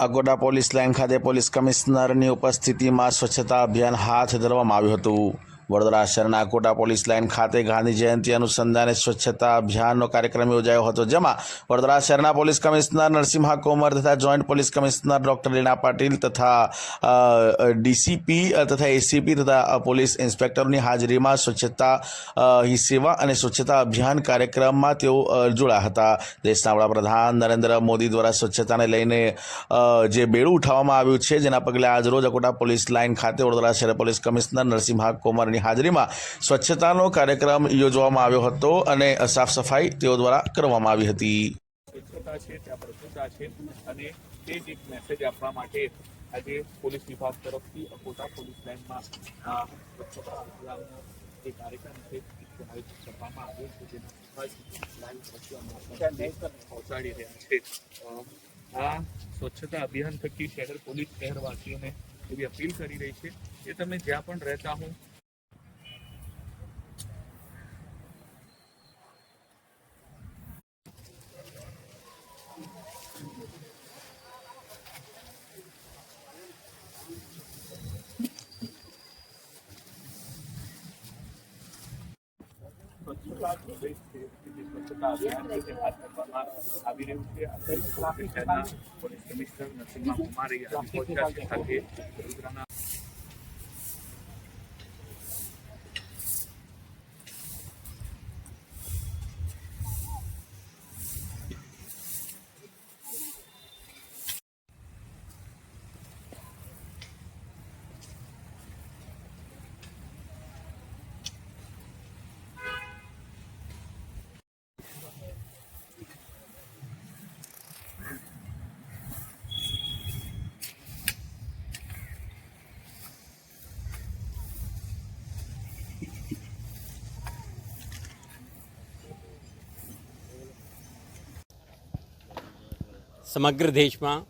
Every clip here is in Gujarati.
અગોડા પોલીસ લાઇન ખાતે પોલીસ કમિશનરની ઉપસ્થિતિમાં સ્વચ્છતા અભિયાન હાથ ધરવામાં આવ્યું હતું. વડોદરા શહેરના કોટા પોલીસ લાઇન ખાતે ગાંધી જયંતિ અનુસંધાને સ્વચ્છતા અભિયાનનો કાર્યક્રમ યોજાયો હતો, જેમાં વડોદરા શહેરના પોલીસ કમિશનર નરસિંહા કોમર તથા joint police commissioner doctor Leena Patil તથા ડીસીપી તથા એસીપી તથા પોલીસ ઇન્સ્પેક્ટરની હાજરીમાં સ્વચ્છતા સેવા અને સ્વચ્છતા અભિયાન કાર્યક્રમમાં તેઓ જોડાયા હતા. દેશના વડાપ્રધાન નરેન્દ્ર મોદી દ્વારા સ્વચ્છતાને લઈને જે બેડું ઉઠાવવામાં આવ્યું છે, જેના પગલે આજરોજ અકોટા પોલીસ લાઇન ખાતે વડોદરા શહેર પોલીસ કમિશનર નરસિંહા કોમરની હાજરીમાં સ્વચ્છતાનો કાર્યક્રમ યોજવામાં આવ્યો હતો અને સાફ સફાઈ તેઓ દ્વારા કરવામાં આવી હતી. સ્વચ્છતા છે, ત્યાં પ્રભુતા છે અને તે જ મેસેજ આપવા માટે આજે પોલીસ વિભાગ તરફથી અકોટા પોલીસ લાઇનમાં સ્વચ્છતા અભિયાનનો જે કાર્યક્રમ છે આયોજિત કરવામાં આવ્યો છે જેના પહોંચાડી રહ્યા છે. આ સ્વચ્છતા અભિયાન થકી શહેર પોલીસ શહેરવાસીઓને એવી અપીલ કરી રહી છે કે તમે જ્યાં પણ રહેતા હો સ્વચ્છતા પ્રદેશ છે કે જે સ્વચ્છતા અભિયાન છે તે હાથ ધરવામાં આવી રહ્યું છે અત્યારે શહેરના પોલીસ કમિશનર નરસિંહા કુમારી સાથે સમગ્ર દેશમાં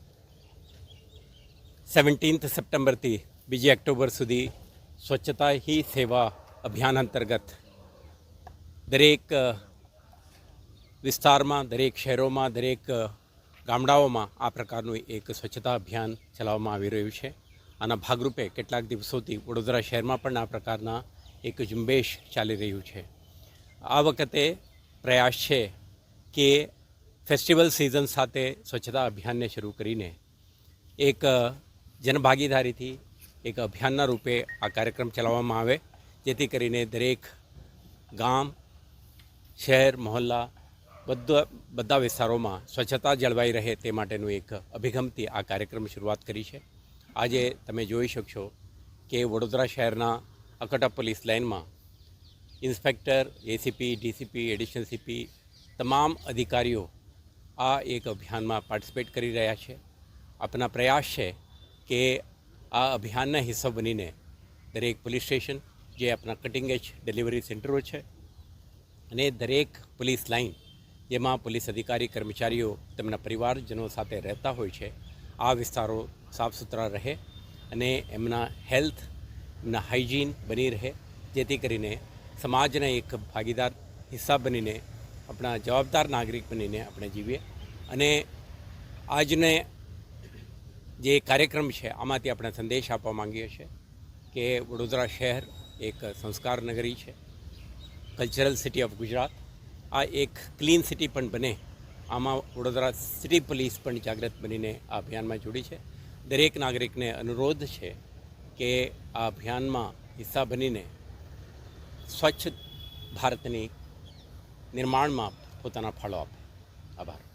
સેવન્ટીન્થ સપ્ટેમ્બરથી બીજી ઓક્ટોબર સુધી સ્વચ્છતા હી સેવા અભિયાન અંતર્ગત દરેક વિસ્તારમાં, દરેક શહેરોમાં, દરેક ગામડાઓમાં આ પ્રકારનું એક સ્વચ્છતા અભિયાન ચલાવવામાં આવી રહ્યું છે. આના ભાગરૂપે કેટલાક દિવસોથી વડોદરા શહેરમાં પણ આ પ્રકારના એક ઝુંબેશ ચાલી રહ્યું છે. આ વખતે પ્રયાસ છે કે ફેસ્ટિવલ સિઝન સાથે સ્વચ્છતા અભિયાનને શરૂ કરીને એક જનભાગીદારીથી એક અભિયાનના રૂપે આ કાર્યક્રમ ચલાવવામાં આવે. જેથી કરીને દરેક ગામ, શહેર, મહોલ્લા બધા બધા વિસ્તારોમાં સ્વચ્છતા જળવાઈ રહે તે માટેનું એક અભિગમથી આ કાર્યક્રમ શરૂઆત કરી છે. આજે તમે જોઈ શકશો કે વડોદરા શહેરના અકટા પોલીસ લાઇનમાં inspector, ACP, DCP, additional CP, તમામ અધિકારીઓ આ એક અભિયાનમાં પાર્ટિસિપેટ કરી રહ્યા છે. આપના પ્રયાસ છે કે આ અભિયાનના હિસ્સો બનીને દરેક પોલીસ સ્ટેશન, જે આપણા કટિંગ એજ ડિલિવરી સેન્ટરો છે, અને દરેક પોલીસ લાઇન, જેમાં પોલીસ અધિકારી, કર્મચારીઓ, તેમના પરિવારજનો સાથે રહેતા હોય છે, આ વિસ્તારો સાફ સુથરા રહે અને એમના હેલ્થ, એમના હાઇજીન બની રહે, જેથી કરીને સમાજના એક ભાગીદાર હિસ્સા બનીને આપણા જવાબદાર નાગરિક બનીને આપણે જીવીએ. અને આજને જે કાર્યક્રમ છે, આમાંથી આપણે સંદેશ આપવા માંગીએ છીએ કે વડોદરા શહેર એક સંસ્કાર નગરી છે કલ્ચરલ સિટી ઓફ ગુજરાત આ એક ક્લીન સિટી પણ બને. આમાં વડોદરા સિટી પોલીસ પણ જાગૃત બનીને આ અભિયાનમાં જોડી છે. દરેક નાગરિકને અનુરોધ છે કે આ અભિયાનમાં હિસ્સા બનીને સ્વચ્છ ભારતની નિર્માણમાં પોતાના ફાળો આપે. આભાર.